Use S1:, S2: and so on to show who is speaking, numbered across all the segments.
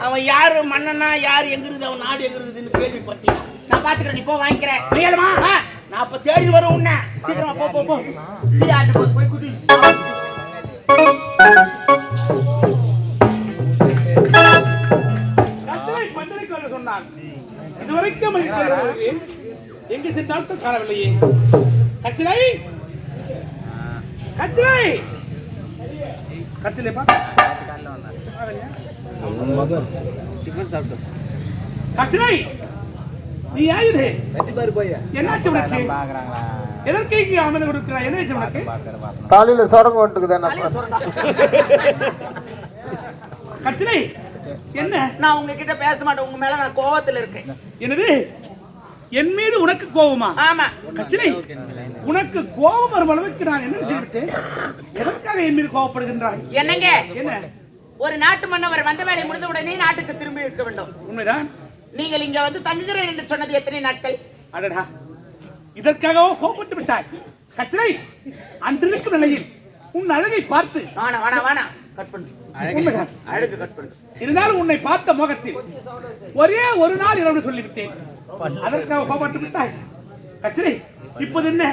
S1: அவன் யாரு மன்னனா யாரு எங்க இருக்குது அவன் நாடு எங்க இருக்குதுன்னு கேள்விப்பட்டியா?
S2: நான் பாத்துக்கிறேன் நீ போ வாங்கிக்கிறேன்.
S1: மையாலுமா
S2: ஆ.
S1: நான் அப்ப தேடி வரும் உன்னை. சீக்கிரமா போ போ போ.
S2: நீ ஆட்டு போ போய் குடி
S1: சொன்னான் இதுவரைக்கும் எங்க சென்றாலும் காணவில்லையே. கச்சிலை? கச்சிலை? கச்சிலை பா கச்சிலை நீ யாரு என்னாச்சு உனக்கு? எதற்கு இங்கே அமர்ந்து கொடுக்கிறாய் என்ன ஆச்சு உனக்கு?
S3: காலையில சுரங்க வந்துட்டுக்குது என்ன
S2: நான் உங்ககிட்ட பேச மாட்டேன். உங்க மேல நான் கோவத்துல இருக்கேன்.
S1: என்னது? என் மீது உனக்கு கோபமா
S2: ஆமா.
S1: கச்சிலை உனக்கு கோபம் வரும் அளவுக்கு நான் என்ன செய்துவிட்டேன்? எதற்காக என் மீது கோபப்படுகின்றாய்
S2: என்னங்க?
S1: என்ன?
S2: ஒரு நாட்டு மன்னவர் வந்த வேலை முடிந்த உடனே நாட்டுக்கு திரும்பி இருக்க வேண்டும்.
S1: உண்மைதான்.
S2: நீங்கள் இங்க வந்து தங்குகிறேன் என்று சொன்னது எத்தனை நாட்கள்?
S1: அடடா. இதற்காகவோ கோபப்பட்டு விட்டாய். கச்சிலை அன்றிருக்கும் நிலையில் உன் அழகை பார்த்து.
S2: வாணா வாணா வாணா. கட் பண்ணு. அழகு. கட் பண்ணு.
S1: இருந்தாலும் உன்னை பார்த்த முகத்தில் ஒரே ஒரு நாள் இரவு சொல்லிவிட்டேன். அதற்காக கோபப்பட்டு விட்டாய். கச்சிலை இப்போது என்ன?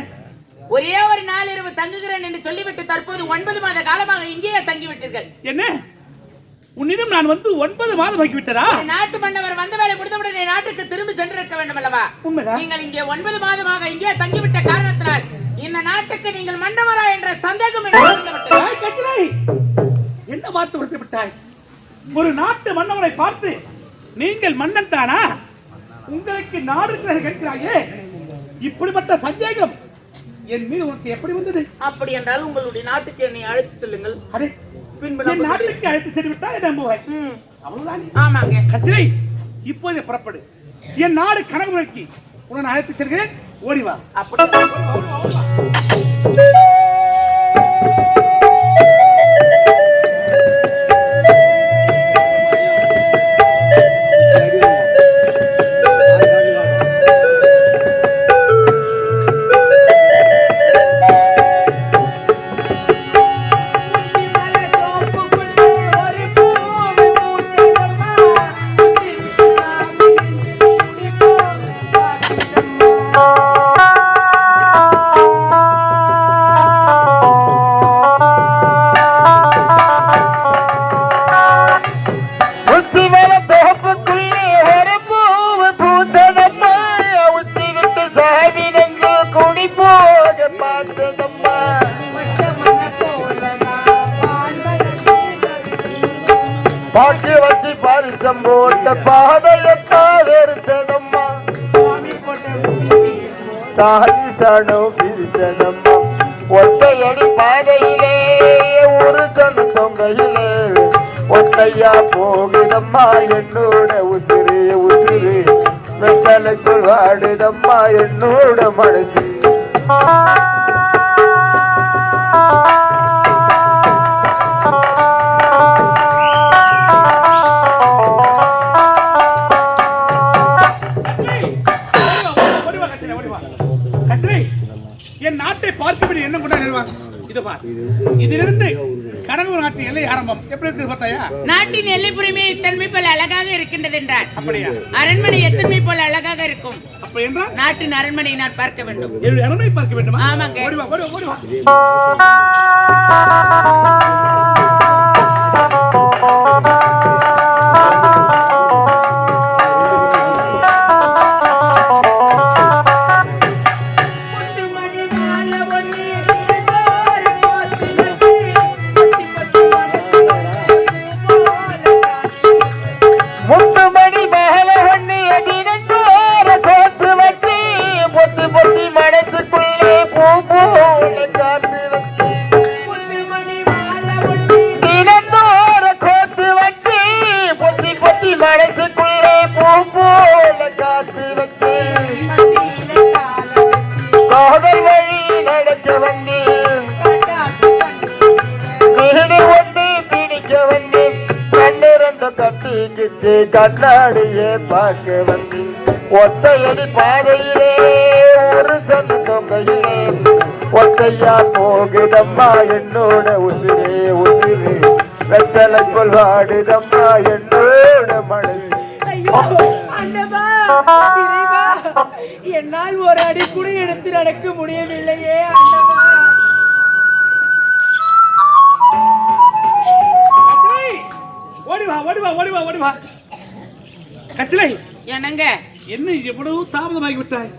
S2: ஒரே ஒரு நாள் இரவு தங்குகிறேன் என்று சொல்லிவிட்டு தற்போது ஒன்பது மாத காலமாக இங்கேயே தங்கிவிட்டீர்கள்.
S1: என்ன? உன்னிடம் நான் வந்து ஒன்பது மாதம் ஆகிவிட்டதா?
S2: நாட்டு மன்னவர் வந்த வேலை முடிந்தவுடனே நாட்டுக்கு திரும்பி சென்றிருக்க வேண்டும் அல்லவா நீங்கள் இங்கே ஒன்பது மாதமாக இங்கே தங்கிவிட்ட காரணத்தினால் இந்த நாட்டுக்கு நீங்கள் மன்னவரா என்ற சந்தேகம்
S1: என்ன பார்த்து விட்டு விட்டாய்? ஒரு நாட்டு மன்னவனை பார்த்து நீங்கள் மன்னன் தானா? உங்களுக்கு நாடு கேட்கிறாயே? இப்படிப்பட்ட சந்தேகம் என் மீது உனக்கு எப்படி வந்தது?
S2: அப்படி என்றால் உங்களுடைய நாட்டுக்கு என்னை அழைத்து செல்லுங்கள்.
S1: அரே என். நாட்டுக்கு அழைத்து சென்று விட்டால் நம்புவாய்
S2: ம்,
S1: அவ்வளவுதான்.
S2: ஆமாங்க.
S1: கத்திரை இப்போதே புறப்படு. என் நாடு கனகுமரிக்கு உன்னை அழைத்து செல்கிறேன். ஓடி வா.
S2: அப்படி
S3: பாக்கி வச்சு பரிசம் போட்ட பாதையத்தா வெறுத்ததம்மா தாய் சனம் பிரிச்சதம்மா ஒத்தையடி பாதையிலே ஒரு கண் தொங்கையிலே. ஒத்தையா போகுதம்மா என்னோட உசிறு உசிறு வெத்தலைக்குள் வாடுதம்மா என்னோட மனசு
S1: பார்க்கும்படி என்ன கொண்டா நிறுவாங்க இது பார். இதிலிருந்து நாட்டின் எல்லை ஆரம்பம். எப்படி பார்த்தாயா?
S2: நாட்டின் எல்லைப்புறமே இத்தன்மை போல அழகாக இருக்கின்றது என்றால்
S1: அப்படியா?
S2: அரண்மனை எத்தன்மை போல அழகாக இருக்கும்?
S1: அப்படி என்றால்
S2: நாட்டின் அரண்மனையை நான் பார்க்க வேண்டும்.
S1: என்னுடைய அருமை பார்க்க வேண்டுமா?
S2: ஆமாங்க.
S1: ஓடி வா ஓடி வா ஓடி வா
S3: கண்ணாடியே பார்க்க வந்து. ஒத்தையடி பாதையிலே ஒரு கண்ணு தொங்கையிலே ஒத்தையா போகுதம்மா என்னோட உசிரே உசிரே வெத்தலை கொள்வாடுதம்மா என்னோட மனசு
S4: என்னால் ஒரு அடி கூட எடுத்து நடக்க முடியவில்லையே அண்ணமா
S1: ஓடிவா ஓடிவா ஓடிவா வா. கச்சிலை
S2: என்னங்க?
S1: என்ன எவ்வளவு தாமதமாகி விட்டாய்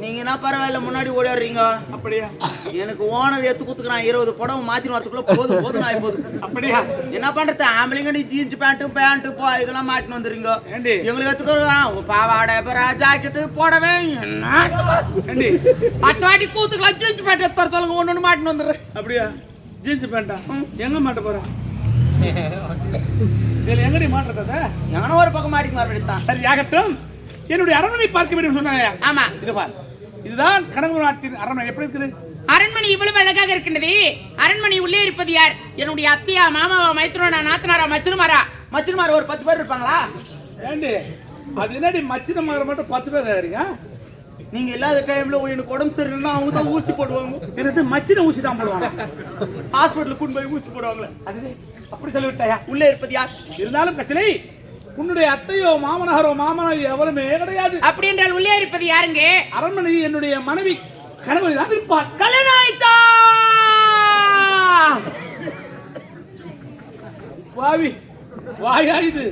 S2: நீங்க என்ன பரவாயில்ல முன்னாடி ஓடிடுறீங்க
S1: அப்படியா?
S2: எனக்கு ஓனர் எத்து குத்துக்கிறான் இருபது புடவை மாத்தி வரதுக்குள்ள போதும் போதும் ஆகி போகுது
S1: அப்படியா?
S2: என்ன பண்றது? ஆம்பளைங்க நீ ஜீன்ஸ் பேண்ட் பேண்ட் போ இதெல்லாம் மாட்டின்னு வந்துடுறீங்க.
S1: ஏண்டி?
S2: எங்களுக்கு எத்துக்கிறோம் பாவாடை அப்புறம் ஜாக்கெட்டு போடவே என்ன? பத்து வாட்டி கூத்துக்கலாம் ஜீன்ஸ் பேண்ட் எடுத்து சொல்லுங்க ஒண்ணு ஒண்ணு மாட்டின்னு வந்துடுறேன்.
S1: அப்படியா? ஜீன்ஸ் பேண்டா எங்க மாட்ட போற? இதுல எங்கடி மாட்டுறத
S2: எவனோ ஒரு பக்கம் மாட்டிக்கு மறுபடியும்
S1: சரி ஆகட்டும் என்னுடைய அரண்மனை பார்க்க வேண்டும் சொன்னாங்க
S2: ஆமா.
S1: இது பார். இதுதான் கடம்பூர் நாட்டின் அரண்மனை. எப்படி இருக்குது?
S2: அரண்மனை இவ்வளவு அழகாக இருக்கின்றது. அரண்மனை உள்ளே இருப்பது யார்? என்னுடைய அத்தையா மாமாவா மைத்துனோட நாத்தனாரா மச்சுனுமாரா? மச்சுனுமார் ஒரு பத்து பேர் இருப்பாங்களா?
S1: ஏண்டி? அது என்னடி மச்சின மகர மட்டும் பத்து பேர் இருக்கீங்க
S2: நீங்க இல்லாத டைம்ல எனக்கு உடம்பு சரியில்லைன்னா அவங்க தான் ஊசி போடுவாங்க.
S1: இது மச்சின ஊசி தான் போடுவாங்க?
S2: ஹாஸ்பிட்டலுக்கு கொண்டு போய் ஊசி போடுவாங்களே.
S1: அது அப்படி சொல்லிவிட்டாயா?
S2: உள்ளே இருப்பது யார்?
S1: இருந்தாலும் பிரச்சனை உன்னுடைய அத்தையோ மாமனாரோ மாமனாரோ எவருமே கிடையாது.
S2: அப்படி என்றால் உள்ளே இருப்பது யாருங்க?
S1: அரண்மனை என்னுடைய மனைவி கணவன் தான் இருப்பார்
S2: கல்யாணம் ஆயிட்டா
S1: வாவி வாயா இது?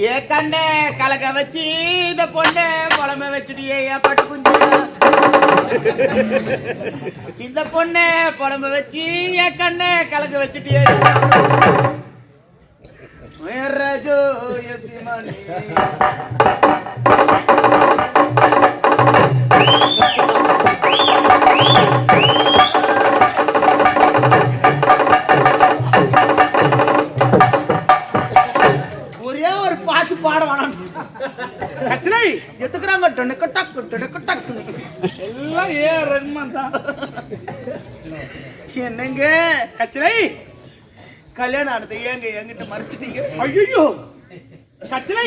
S2: ஏ கண்ணே கலக்க வச்சு இந்த பொண்ணு புலம்ப வச்சுட்டியே ஏன் பட்டு குஞ்சு. இந்த பொண்ணு புலம்ப வச்சு ஏன் கண்ணே கலக்க வச்சுட்டியே. ராஜோ எத்திமணி ஒரே எத்துக்குறாங்க டொனக்கு டக்கு டொனக்கு டக்கு
S1: எல்லாம் ஏ ரஹ்மான் தான்?
S2: என்னங்க?
S1: கச்சனை
S2: கல்யாணம் ஆனது ஏங்க என்கிட்ட மறைச்சிட்டீங்க?
S1: ஐயோ கச்சனை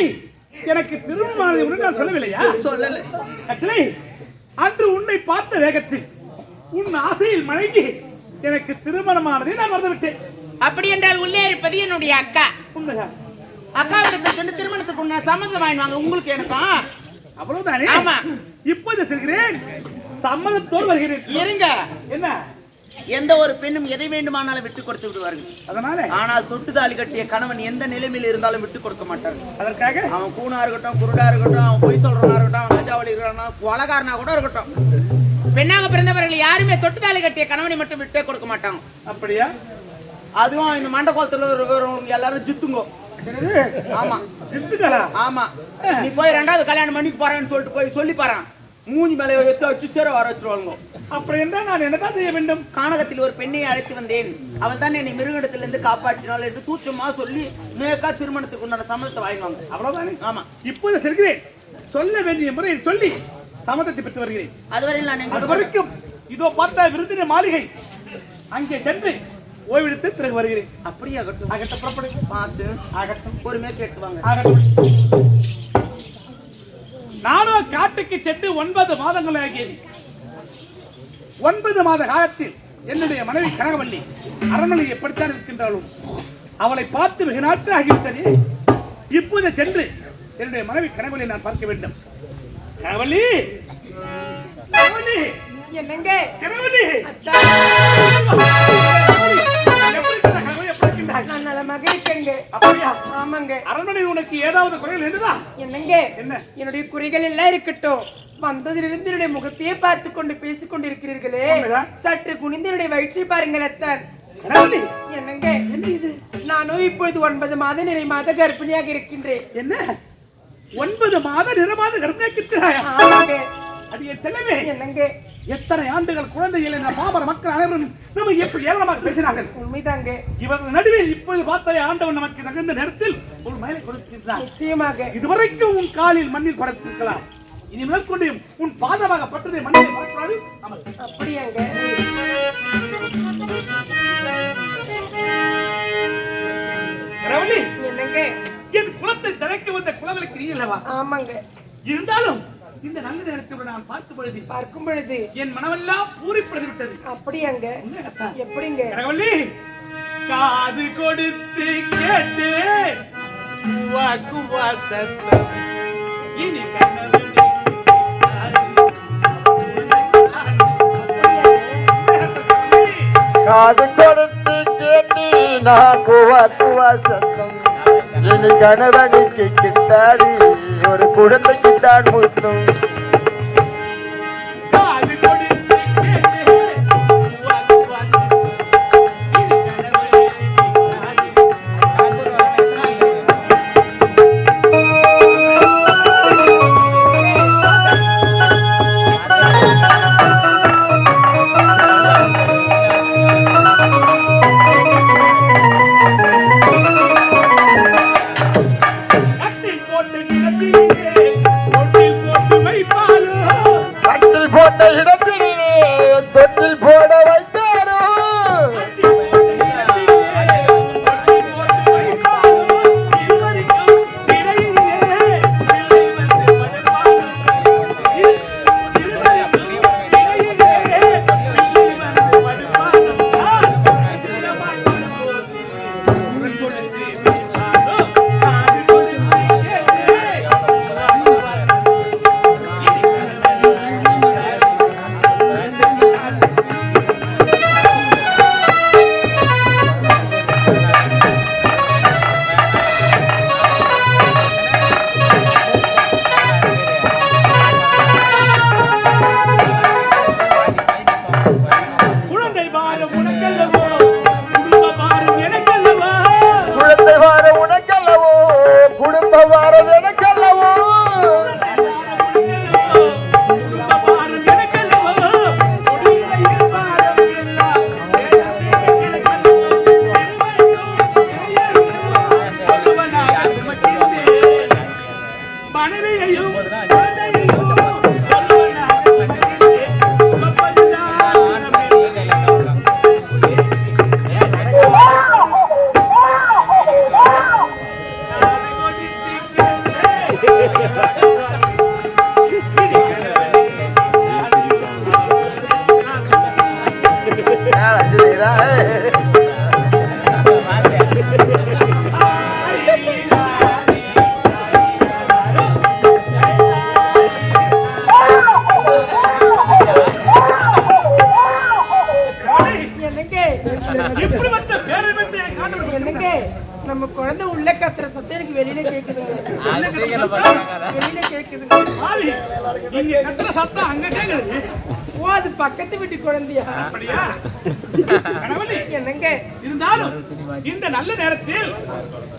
S1: எனக்கு திருமணமானதை உடனே நான் சொல்லவில்லையா?
S2: சொல்லல.
S1: கச்சனை அன்று உன்னை பார்த்த வேகத்தில் உன் ஆசையில் மயங்கி எனக்கு திருமணமானதை நான் மறந்துவிட்டேன்.
S2: அப்படி என்றால் உள்ளே இருப்பது என்னுடைய அக்கா.
S1: உண்மைதான்.
S2: அக்காவிடத்தை சொன்ன திருமணத்துக்கு நான் சம்மதம் வாங்கினாங்க உங்களுக்கு எனக்கும்
S1: அவ்வளவுதானே?
S2: ஆமா.
S1: இப்போது செல்கிறேன். சம்மதத்தோடு வருகிறேன்.
S2: இருங்க.
S1: என்ன?
S2: எந்த ஒரு பெண்ணும் எதை வேண்டுமானாலும் விட்டு கொடுத்து விடுவார்கள்.
S1: அதனால?
S2: ஆனால் தொட்டு தாலி கட்டிய கணவன் எந்த நிலைமையில் இருந்தாலும் விட்டு கொடுக்க மாட்டார்கள்
S1: அதற்காக?
S2: அவன் கூணா இருக்கட்டும் குருடா இருக்கட்டும் அவன் பொய் சொல்றவனா இருக்கட்டும் அவன் கஞ்சாவளி இருக்கிறானா கொலகாரனா கூட இருக்கட்டும். பெண்ணாக பிறந்தவர்கள் யாருமே தொட்டு தாலி கட்டிய கணவனை மட்டும் விட்டே கொடுக்க மாட்டாங்க.
S1: அப்படியா?
S2: அதுவும் இந்த மண்டகோலத்துல இருக்கிறவங்க எல்லாரும் ஜித்துங்கோ? ஆமா.
S1: சித்துக்களா
S2: ஆமா. நீ போய் ரெண்டாவது கல்யாணம் பண்ணிக்கு போறேன்னு சொல்லிட்டு போய் சொல்லி பாறான் மூஞ்சி மேல எடுத்து வச்சு சேர வர வச்சிருவாங்க
S1: அப்படி என்றால் நான் என்னதான் செய்ய வேண்டும்?
S2: கானகத்தில் ஒரு பெண்ணை அழைத்து வந்தேன். அவள் தான் என்னை மிருகத்திலிருந்து காப்பாற்றினாள் என்று சூட்சமா சொல்லி மேக்கா திருமணத்துக்கு உண்டான சம்மதத்தை வாங்கிவாங்க
S1: அவ்வளவுதானே?
S2: ஆமா.
S1: இப்போது செல்கிறேன். சொல்ல வேண்டிய முறையில் சொல்லி சம்மதத்தை பெற்று வருகிறேன்.
S2: அதுவரையில் நான்
S1: அது வரைக்கும் இதோ பார்த்த விருந்தின மாளிகை. அங்கே சென்று ஓய்வெடுத்து பிறகு வருகிறேன்.
S2: அப்படியே ஆகட்டும்
S1: ஆகட்டும் புறப்படு
S2: பார்த்து
S1: ஆகட்டும்
S2: பொறுமையா கேட்டுவாங்க.
S1: ஆகட்டும் நானும் காட்டுக்கு சென்று ஒன்பது மாதங்கள் ஆகியது. ஒன்பது மாத காலத்தில் என்னுடைய மனைவி கனகவல்லி அரண்மனை எப்படித்தான் இருக்கின்றாலும் அவளை பார்த்து வெகு நாட்கள் ஆகிவிட்டது. இப்போது சென்று என்னுடைய மனைவி கனகவல்லியை நான் பார்க்க வேண்டும். கனகவல்லி! கனகவல்லி!
S4: என்னங்க?
S1: கனகவல்லி! கனகவல்லி? எப்படி இருக்கின்றாய்?
S4: நான் நலமாக இருக்கேங்க
S1: அப்படியா?
S4: ஆமாங்க.
S1: அரண்மனை உனக்கு ஏதாவது குறைகள் என்னதா
S4: என்னங்க?
S1: என்ன?
S4: என்னுடைய குறைகள் எல்லாம் இருக்கட்டும். வந்ததிலிருந்து என்னுடைய முகத்தையே பார்த்து கொண்டு பேசிக் கொண்டிருக்கிறீர்களே.
S1: உண்மைதான்.
S4: சற்று குனிந்து என்னுடைய வயிற்றை பாருங்கள் அத்தான். என்னங்க? என்ன இது? நானும் இப்பொழுது ஒன்பது மாத நிறை மாத கர்ப்பிணியாக இருக்கின்றேன்.
S1: என்ன? ஒன்பது மாத நிறமாத கர்ப்பிணியாக்கிறாயா
S4: ஆமாங்க.
S1: அது என் செல்லவே
S4: என்னங்க?
S1: எத்தனை ஆண்டுகள் குழந்தைகள் என்ற பாமர மக்கள் அனைவரும் நம்ம எப்படி ஏளனமாக பேசினார்கள்?
S4: உண்மைதாங்க.
S1: இவர்கள் நடுவில் இப்பொழுது பார்த்த ஆண்டவன் நமக்கு நகர்ந்த நேரத்தில் ஒரு மயிலை கொடுத்திருக்கிறார்.
S4: நிச்சயமாக.
S1: இதுவரைக்கும் உன் காலில் மண்ணில் படைத்திருக்கலாம். இனி மேற்கொண்டு உன் பாதமாக பட்டதை மண்ணில் நமக்கு
S4: அப்படியாங்க. என்னங்க?
S1: என் குலத்தை திறக்க வந்த குலவிற்கு நீ அல்லவா?
S4: ஆமாங்க.
S1: இருந்தாலும் இந்த நல்ல நேரத்தில் நான் பார்த்த பொழுது
S4: பார்க்கும் பொழுது
S1: என் மனமெல்லாம் பூரிப்படைந்து விட்டது
S4: அப்படியாங்க
S1: உண்மையாகத்தான்.
S4: எப்படிங்க?
S1: காது கொடுத்து கேட்டு குவா குவா சத்தம். இனி
S3: காது கொடுத்து கேட்டு நான் குவா குவா சத்தம். இனி கணவனுக்கு கிட்டாரி ஒரு குழந்தைக்கு தான் முத்தும்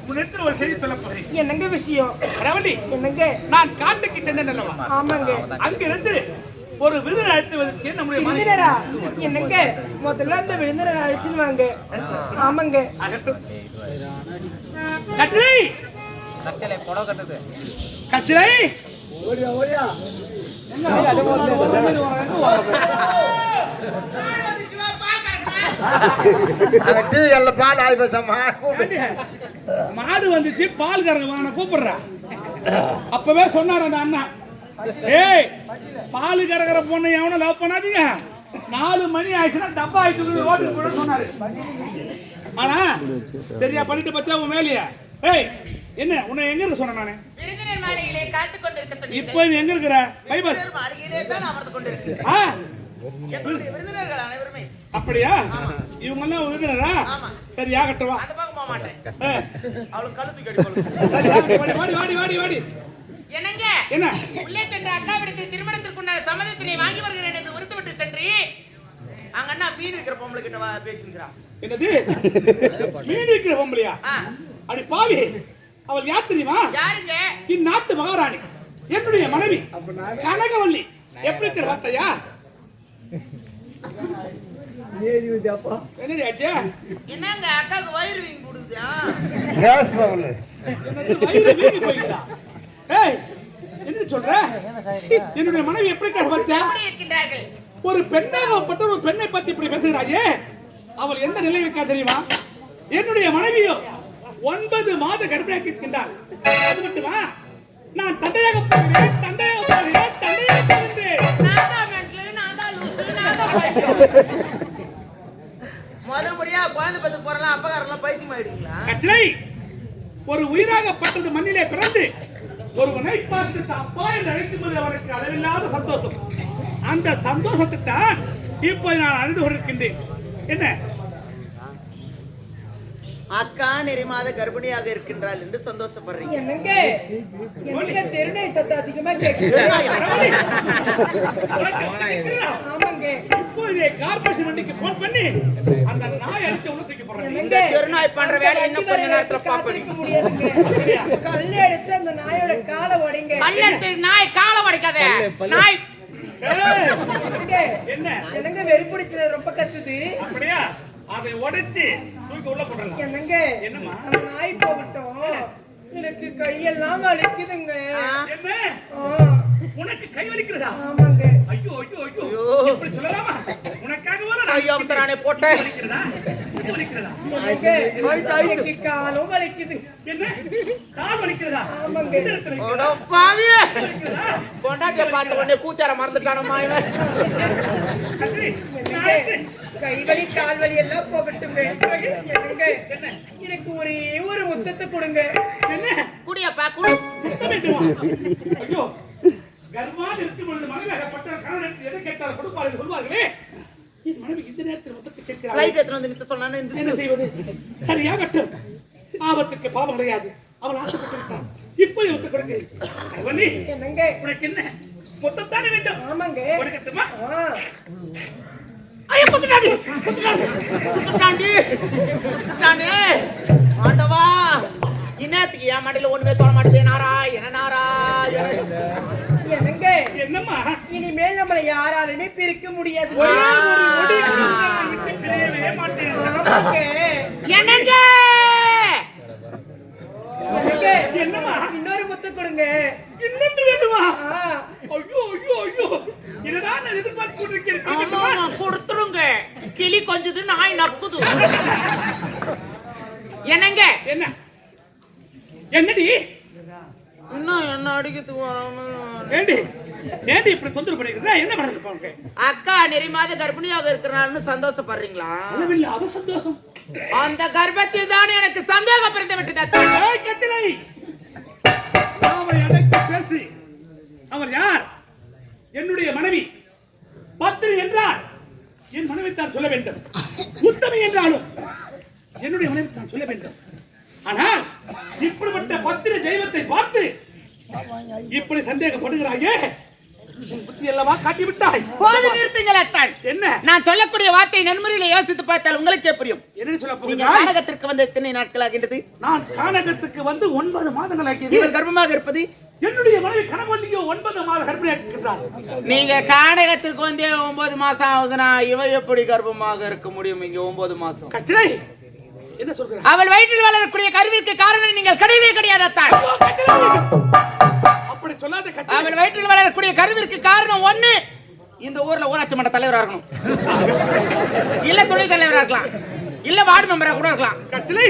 S1: உன்னிடத்தில் ஒரு செய்தி போகிறேன்.
S4: என்னங்க விஷயம்?
S1: கணவனே,
S4: என்னங்க?
S1: நான் காட்டுக்கு சென்றேன் அல்லவா?
S4: ஆமாங்க.
S1: அங்கிருந்து ஒரு விருது அழைத்துவதற்கு நம்முடைய மனைவி-
S4: விருந்தினரா? என்னங்க? முதல்ல அந்த விருந்தினரை அழைச்சின்னு வாங்க. ஆமாங்க.
S1: கத்திரை
S2: கச்சலை புடவை கட்டுது.
S1: கத்திரை
S3: டீ எல்லாம் பால் ஆகி பேசாமா
S1: மாடு வந்துச்சு பால் கறங்க வாங்க கூப்பிடுறா. அப்பவே சொன்னார் அந்த அண்ணா. ஏய் பால் கறக்கிற பொண்ணை எவனும் லவ் பண்ணாதீங்க. நாலு மணி ஆயிடுச்சுன்னா டப்பா ஆயிடுச்சு ரோட்டுக்கு போட சொன்னாரு. ஆனா சரியா பண்ணிட்டு பத்தியா உன் வேலையா? ஏய் என்ன உன்னை எங்க இருக்க சொன்னேன் நானு. இப்போ நீ எங்க இருக்கிற? பைபஸ்.
S2: மாளிகையிலே தான் அமர்ந்து கொண்டிருக்கிறேன்.
S1: அப்படியா? இவங்க எல்லாம் விருந்தினரா
S2: ஆமா.
S1: சரி ஆகட்டும் வா?
S2: அந்த பக்கம் போக மாட்டேன்.
S1: ஆ,
S2: அவளுக்கு கழுத்து கடி
S1: சரி ஆகட்டும், வாடி? வாடி வாடி வாடி வாடி.
S2: என்னங்க?
S1: என்ன?
S2: உள்ளே சென்ற அக்காவிடத்தில் திருமணத்திற்குண்டான சம்மதத்தினை வாங்கி வருகிறேன் என்று உறுத்துவிட்டு சென்று? அங்க அண்ணா மீன் இருக்கிற பொம்பளை கிட்ட பேசிக்கிறான்
S1: என்னது? மீன் விற்கிற பொம்பளையா? அடி பாவி. அவள் யார் தெரியுமா?
S2: யாருங்க?
S1: இந்நாட்டு மகாராணி. என்னுடைய மனைவி. கனகவல்லி. எப்படி இருக்கிற பார்த்தையா ஆச்சு
S2: என்னங்க அக்காவுக்கு வயிறு வீங்கி கொடுக்குதா
S3: கேஸ்
S1: என்னது வயிறு வீங்கி ஏய் என்ன சொல்ற? என்னுடைய மனைவி எப்படி
S2: இருக்கின்றார்கள்?
S1: ஒரு பெண்ணாகப்பட்ட ஒரு பெண்ணை பத்தி இப்படி பேசுகிறாயே? அவள் எந்த நிலையில் இருக்கா தெரியுமா? என்னுடைய மனைவியோ ஒன்பது மாத கர்ப்பிணியாக இருக்கின்றாள். அது மட்டுமா? நான் தந்தையாக போகிறேன் தந்தையாக போகிறேன்.
S2: நான் முறையா குழந்தை பத்து போறலாம் அப்பகாரெல்லாம் பைத்தியம் ஆயிடுங்களா
S1: கச்சலை ஒரு உயிராகப்பட்டது மண்ணிலே பிறந்து ஒரு பார்த்து தான் அப்பா என்று அழைக்கும் போது அவனுக்கு அளவில்லாத சந்தோஷம். அந்த சந்தோஷத்தை தான் இப்போது நான் அறிந்து கொண்டிருக்கின்றேன். என்ன?
S2: அக்கா நெறிமாத கர்ப்பிணியாக இருக்கின்றாள் என்று சந்தோஷப்படுறீங்க.
S4: என்னங்க? என்னங்க தெருநை சத்தம் அதிகமா கேக்குது? ஆமாங்க.
S1: இப்போதே கார்பரேஷன் வண்டிக்கு போன் பண்ணி அந்த நாய் அடிச்ச உள்ள தூக்கி போடுறேன்
S2: இந்த தெருநாய் பண்ற வேலையை இன்னும் கொஞ்ச நேரத்துல பாப்பீங்க.
S4: முடியாதுங்க. கல்ல எடுத்து அந்த நாயோட காலை உடைங்க.
S2: கல்லெடுத்து நாய் காலை உடைக்காத. நாய்.
S1: என்ன?
S4: என்னங்க வெறுப்பிடிச்சல ரொம்ப கத்துது.
S1: அப்படியா? அதை உடைச்சு தூக்கி உள்ள போடுறேன்
S4: என்னங்க?
S1: என்னம்மா?
S4: நாய் போகட்டும். எனக்கு கையெல்லாம் வலிக்குதுங்க.
S1: என்ன? உனக்கு கை வலிக்கிறதா
S4: ஆமாங்க.
S1: ஐயோ ஐயோ ஐயோ. இப்படி சொல்லலாமா? உனக்காக
S2: ஐயோ அமுத்தரானே போட்டேன்.
S4: எனக்கு காலும் வலிக்குது.
S1: என்ன? கால் வலிக்கிறதா
S4: ஆமாங்க.
S2: பாவியே? கொண்டாட்டிய பார்த்த உடனே கூத்தார மறந்துட்டானம்மா இவன்.
S1: கத்திரி,
S4: என்னங்க
S1: நாய்க்கு.
S4: கை வலி கால் வலி எல்லாம் என்னங்க எனக்கு ஒரே ஒரு முத்தத்தை கொடுங்க.
S1: என்ன?
S2: குடியப்பா குடி.
S1: ஐயோ கர்வால் இருக்கும் பொழுது மனைவியாகப்பட்ட கணவன் எடுத்து எதை கேட்டாலும் கொடுப்பார்கள் சொல்வார்களே? என் மனைவி இந்த நேரத்தில் மொத்தத்தை கேட்கிறாள்.
S2: லைட் எடுத்துட்டு வந்து நிறுத்த சொன்னானே
S1: என்ன செய்வது? சரியாகட்டும். ஆபத்துக்கு பாவம் கிடையாது அவள் ஆசைப்பட்டிருக்கான் இப்போ இவத்தை கவனி
S4: என்னங்க?
S1: உனக்கு என்ன? மொத்தம் தானே வேண்டும்.
S4: ஆமாங்க.
S1: கொடுக்கட்டுமா?
S2: ஐயோ குத்துட்டாண்டி. குத்துட்டாண்டி. குத்துட்டாண்டி. குத்துட்டாண்டி. ஆண்டவா இன்னத்துக்கு என் மடியில ஒண்ணுமே தொட மாட்டேதே நாராயண நாராயண.
S4: என்னங்க?
S1: என்னம்மா?
S4: இனிமேல் நம்மளை யாராலுமே பிரிக்க முடியாது.
S2: என்னங்க?
S4: இன்னொரு முத்து கொடுங்க.
S1: இன்னொன்று வேண்டுமா ஐயோ ஐயோ ஐயோ. இதுதான் நான் எதிர்பார்த்து கொண்டிருக்கிறேன்?
S2: கொடுத்துடுங்க. கிளி கொஞ்சது நாய் நக்குது. என்னங்க?
S1: என்ன? என்னடி?
S2: இன்னும் என்ன அடிக்கிறது
S1: ஏண்டி? ஏண்டி இப்படி தொந்தரவு பண்ணிக்கிறதா என்ன பண்ணுறது பாருங்க
S2: அக்கா நெறிமாத கர்ப்பிணியாக இருக்கிறான்னு சந்தோஷப்படுறீங்களா?
S1: அளவில்லாத சந்தோஷம்.
S2: அந்த கர்ப்பத்தில் தான் எனக்கு சந்தேகம் பிறந்து விட்டது.
S1: கத்திரை! அவரை அழைத்து பேசு அவர் யார்? என்னுடைய மனைவி. பத்திரி என்றார் என் மனைவி தான் சொல்ல வேண்டும். உத்தமி என்றாலும் என்னுடைய மனைவி தான் சொல்ல வேண்டும். ஆனால் இப்படிப்பட்ட பத்திர தெய்வத்தை பார்த்து இப்படி சந்தேகப்படுகிறாயே புத்தி அல்லவா காட்டி விட்டாய்?
S2: போது நிறுத்துங்கள் அத்தான்.
S1: என்ன?
S2: நான் சொல்லக்கூடிய வார்த்தை நன்முறையில யோசித்து பார்த்தால் உங்களுக்கே புரியும்.
S1: என்ன சொல்ல
S2: நீங்க
S1: போகிறாய்
S2: நாடகத்திற்கு வந்த எத்தனை
S1: நான் கானகத்துக்கு வந்து ஒன்பது மாதங்கள் ஆகியது
S2: இவர் கர்ப்பமாக இருப்பது?
S1: என்னுடைய மனைவி கணவன்லியோ ஒன்பது மாத கர்ப்பிணியாக இருக்கின்றார்
S2: நீங்க கானகத்திற்கு வந்தே ஒன்பது மாசம் ஆகுதுன்னா இவ எப்படி கர்ப்பமாக இருக்க முடியும்? இங்க ஒன்பது மாசம்.
S1: கச்சிரை என்ன சொல்கிறார்
S2: அவள் வயிற்றில் வளரக்கூடிய கருவிற்கு காரணம் நீங்கள் கிடையவே கிடையாது அத்தான்.
S1: அப்படி சொல்லாத
S2: அவள் வயிற்றில் வளரக்கூடிய கருவிற்கு காரணம் ஒண்ணு. இந்த ஊர்ல ஊராட்சி மன்ற தலைவரா இருக்கணும். இல்ல துணை தலைவரா இருக்கலாம். இல்ல வார்டு மெம்பரா கூட இருக்கலாம்.
S1: கச்சிரை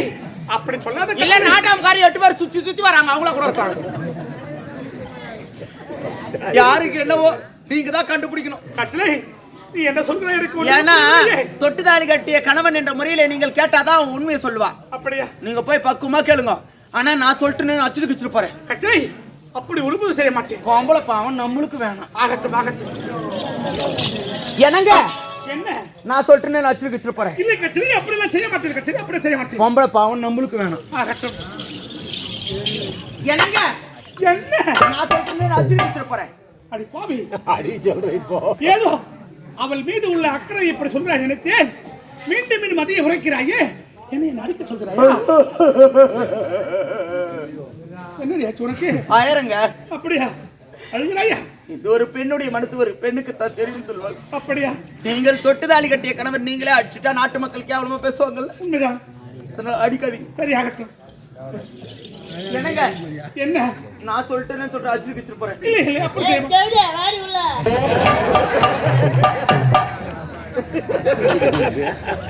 S1: அப்படி சொல்லாத
S2: இல்ல நாட்டாமக்காரி எட்டு பேர் சுத்தி சுத்தி வராங்க. அவங்கள கூட இருக்கலாம். யாருக்கு என்னவோ நீங்க தான் கண்டுபிடிக்கணும்.
S1: கச்சிரை நீ என்ன சொல்கிற எனக்கு ஒண்ணும்
S2: ஏன்னா. தொட்டுதாலி கட்டிய கணவன் என்ற முறையில நீங்கள் கேட்டாதான் அவன் உண்மையை சொல்லுவா.
S1: அப்படியா?
S2: நீங்க போய் பக்குவமா கேளுங்க. ஆனா நான் சொல்லிட்டு அச்சுட்டு வச்சுட்டு போறேன்
S1: அப்படி ஒருபோது செய்ய மாட்டேன்.
S2: பொம்பளை பாவம் நம்மளுக்கு வேணாம்.
S1: ஆகட்டும் ஆகட்டும்.
S2: என்னங்க?
S1: என்ன?
S2: நான் சொல்லிட்டு அச்சுட்டு வச்சுட்டு போறேன்.
S1: இல்லை கச்சிரை அப்படிலாம் செய்ய மாட்டேன் கச்சிரை அப்படி செய்ய மாட்டேன்.
S2: பொம்பளை பாவம் நம்மளுக்கு வேணாம்.
S1: ஆகட்டும்.
S2: என்னங்க?
S1: என்ன?
S2: நான் சொல்லிட்டு அச்சுட்டு வச்சுட்டு போறேன்.
S1: அடி பாவி. ஏதோ அவள் மீது உள்ள அக்கறை இப்படி சொல்கிறாய் நினைத்தேன் மீண்டும் மீண்டும் மதிய உரைக்கிறாயே. என்னை அடிக்க சொல்கிறாயா? என்னடி ஆச்சு உனக்கு
S2: ஆயிரங்க.
S1: அப்படியா? அழுகிறாயா
S2: இது ஒரு பெண்ணுடைய மனசு ஒரு பெண்ணுக்கு தான் தெரியும் சொல்லுவாங்க.
S1: அப்படியா?
S2: நீங்கள் தொட்டுதாலி கட்டிய கணவர் நீங்களே அடிச்சுட்டா நாட்டு மக்கள் கேவலமா பேசுவாங்கல்ல?
S1: உண்மைதான்.
S2: அதனால அடிக்காதீங்க.
S1: சரி ஆகட்டும்
S2: என்னங்க?
S1: என்ன?
S2: நான் சொல்லிட்டு தொட்டு அடிச்சு வச்சுட்டு போறேன்.
S1: இல்லை இல்லை அப்படி செய்ய மாட்டேன்.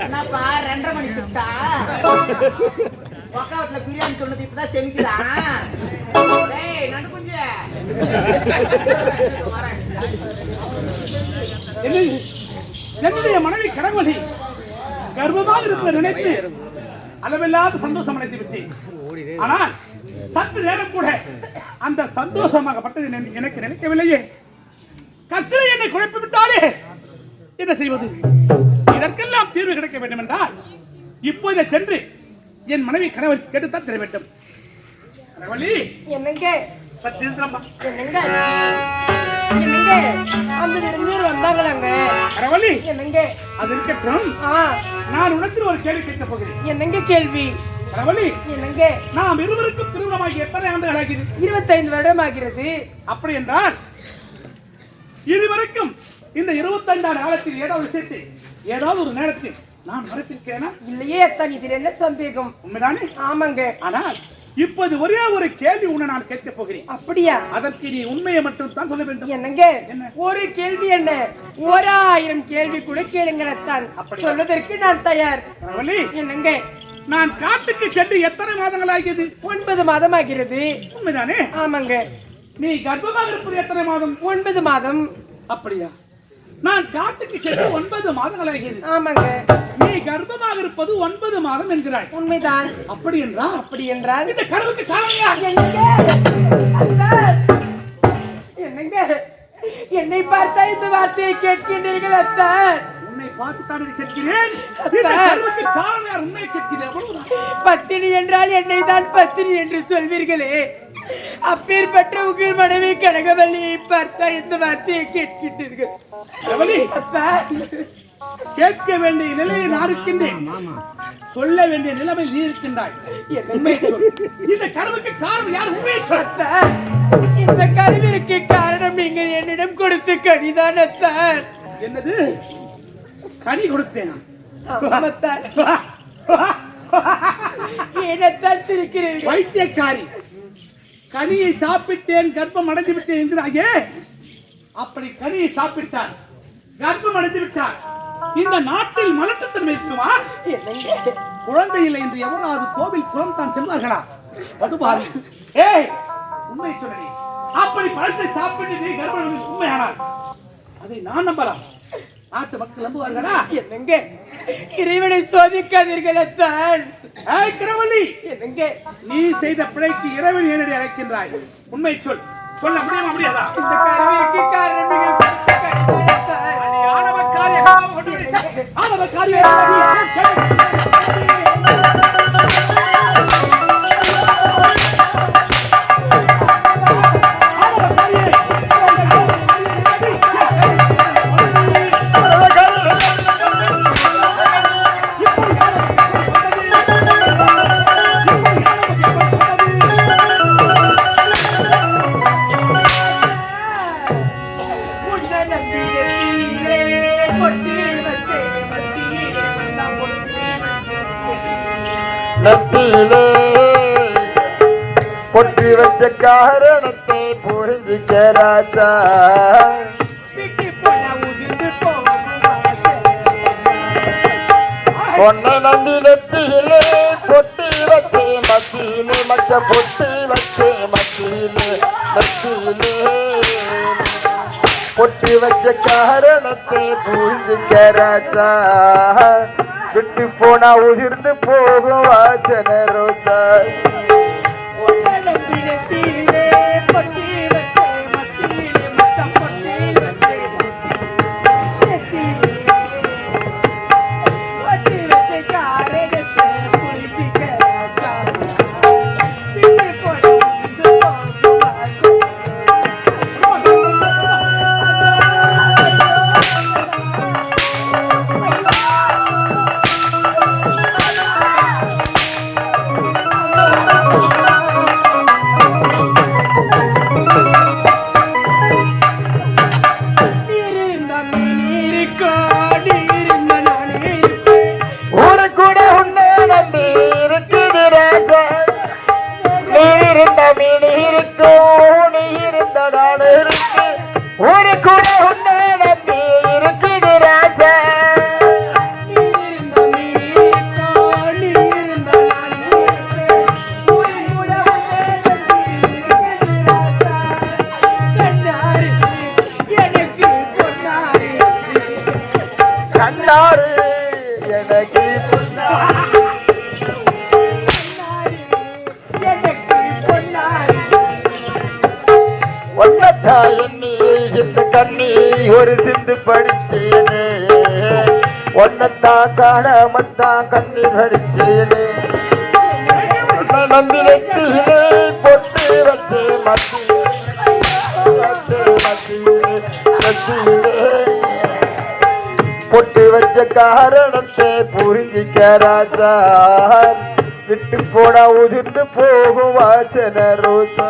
S2: என்னப்பா ரெண்டரை மணி சுட்டா ஒக்காவட்ல பிரியாணி சொன்னது இப்பதான் செமிக்குதா டேய் குஞ்சு
S1: என்னுடைய மனைவி கடவுளி கர்வமாக இருப்பதை நினைத்து அளவில்லாத சந்தோஷம் அடைந்து விட்டேன். ஆனால் சற்று நேரம் கூட அந்த சந்தோஷமாகப்பட்டது என- எனக்கு நினைக்கவில்லையே. கத்திரை என்னை குழப்பி விட்டாலே என்ன செய்வது? இதற்கெல்லாம் தீர்வு கிடைக்க வேண்டும் என்றால் இப்போதை சென்று என் மனைவி கணவர் கேட்டுத்தான் தர வேண்டும்.
S4: என்னங்க?
S1: நிறுத்தம்மா.
S4: என்னங்க? என்னங்க? அந்த விருந்தினர் வந்தாங்களாங்க.
S1: கணவளி
S4: என்னங்க?
S1: அது இருக்கட்டும். நான் உனக்கு ஒரு கேள்வி கேட்க போகிறேன்.
S4: என்னங்க கேள்வி?
S1: கணவளி
S4: என்னங்க?
S1: நாம் இருவருக்கும் திருமணமாகி எத்தனை ஆண்டுகள் ஆகிறது?
S4: இருபத்தைந்து வருடம் ஆகிறது
S1: அப்படி என்றால் இதுவரைக்கும் இந்த இருபத்தைந்தாண்டு காலத்தில் ஏதாவது விஷயத்தில் ஏதாவது ஒரு நேரத்தில் நான் மறைத்திருக்கிறேனா?
S4: இல்லையே அத்தான் இதில் என்ன சந்தேகம்?
S1: உண்மைதானே?
S4: ஆமாங்க.
S1: ஆனால் இப்போது ஒரே ஒரு கேள்வி உன்னை நான் கேட்கப் போகிறேன்.
S4: அப்படியா?
S1: அதற்கு நீ உண்மையை மட்டும் தான் சொல்ல வேண்டும்.
S4: என்னங்க?
S1: என்ன?
S4: ஒரு கேள்வி என்ன? ஓராயிரம் கேள்வி கூட கேளுங்களத்தான்
S1: அப்படியா?
S4: சொல்வதற்கு நான் தயார். என்னங்க?
S1: நான் காட்டுக்கு சென்று எத்தனை மாதங்கள் ஆகியது
S4: ஒன்பது மாதம் ஆகிறது
S1: உண்மைதானே?
S4: ஆமாங்க.
S1: நீ கர்ப்பமாக இருப்பது எத்தனை மாதம்?
S4: ஒன்பது மாதம்.
S1: அப்படியா? நான் காட்டுக்கு சென்று ஒன்பது மாதங்கள் ஆகியது.
S4: ஆமாங்க.
S1: நீ கர்ப்பமாக இருப்பது ஒன்பது மாதம் என்கிறாய்.
S4: உண்மைதான்.
S1: அப்படி என்றால்
S4: அப்படி என்றால்?
S1: இந்த கருவுக்கு?
S4: என்னங்க? என்னை பார்த்தா இந்த வார்த்தையை கேட்கின்றீர்கள் அத்தான்
S1: உன்னை பார்த்து தான் கேட்கிறேன் காரணம் யார்? உண்மையை கேட்கிறேன்.
S4: பத்தினி என்றால் என்னை தான் பத்தினி என்று சொல்வீர்களே. அப்பேற்பட்ட உங்கள் மனைவி கனகவல்லியை பார்த்தா இந்த வார்த்தையை கேட்கின்றீர்கள்.
S1: கேட்க வேண்டிய நிலையை நான் இருக்கின்றேன். சொல்ல வேண்டிய நிலைமை நீ இருக்கின்றாய். இந்த கருவுக்கு காரணம் யார்? உண்மையை சொல்.
S4: அப்பா, இந்த கருவிற்கு காரணம் நீங்கள் என்னிடம் கொடுத்த கனிதான் அத்தான்
S1: என்னது? கனி கொடுத்தேனா.
S4: ஏனத்தான் சிரிக்கிறீர்கள்.
S1: வைத்தியக்காரி. கனியை சாப்பிட்டேன் கர்ப்பம் அடைந்து விட்டேன் என்கிறாயே. அப்படி கனியை சாப்பிட்டார் கர்ப்பம் அடைந்து விட்டார் இந்த நாட்டில் மலட்டுத்தன்மை இருக்குமா? குழந்தை இல்லை என்று எவராவது கோவில் குளம் தான் செல்வார்களா? அது பாரு. ஏய் உண்மை சொல்லி அப்படி பழத்தை சாப்பிட்டு நீ கர்ப்பம் உண்மையானால் அதை நான் நம்பலாம். நாட்டு மக்கள் நம்புவார்களா?
S4: என்னங்க? இறைவனை சோதிக்காதீர்கள் அத்தான்
S1: ஏய் கிரவள்ளி!
S4: என்னங்க?
S1: நீ செய்த பிழைக்கு இறைவன் ஏனடி அழைக்கின்றாய்? உண்மை சொல். சொல்ல முடியுமா முடியாதா?
S4: இந்த கருவிற்கு காரணம்
S1: ஆணவ காரியம்
S3: புரிஞ்சுக்க ராஜா பொன்னை நம்பி நெத்தியிலே கொட்டி வச்சு மத்தியிலே மச்ச பொட்டி வச்சு மத்தியிலே மத்தியிலே கொட்டி வச்ச காரணத்தை புரிஞ்சுக்க ராஜா விட்டு போனா உதிர்ந்து போகும் வாசன ரோசா படிச்சேனே ஒன்னத்தா காணாமத்தான் கண்ணி படிச்சேனே நம்பி நெத்தியிலே பொட்டு வச்சு மத்தியிலே பொட்டு வச்ச காரணத்தை புரிஞ்சிக்க ராஜா. விட்டு போனா உதிர்ந்து போகும் வாசன ரோசா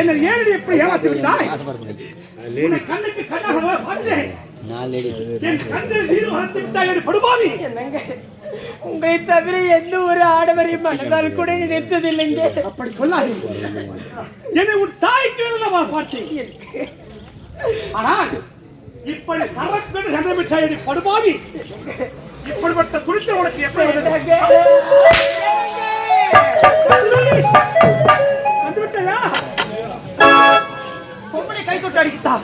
S1: என்னை எப்படி ஏமாத்தி விட்டாய் கண்ணுக்கு கண்ணாக பார்த்தேன்.
S4: உங்களை தவிர எந்த ஒரு ஆடவரையும் மனதால் கூட நினைத்ததில்லைங்க.
S1: அப்படி சொல்லாதே என்னை உன் தாய்க்கு வேணும் பார்த்தேன். ஆனால் இப்படி சரக்கு சண்டமிட்டாய் அடி படுபாவி. இப்படிப்பட்ட துணிச்சல் உனக்கு எப்படி
S2: பொம்பளை கை தொட்டு அடிக்கிட்டா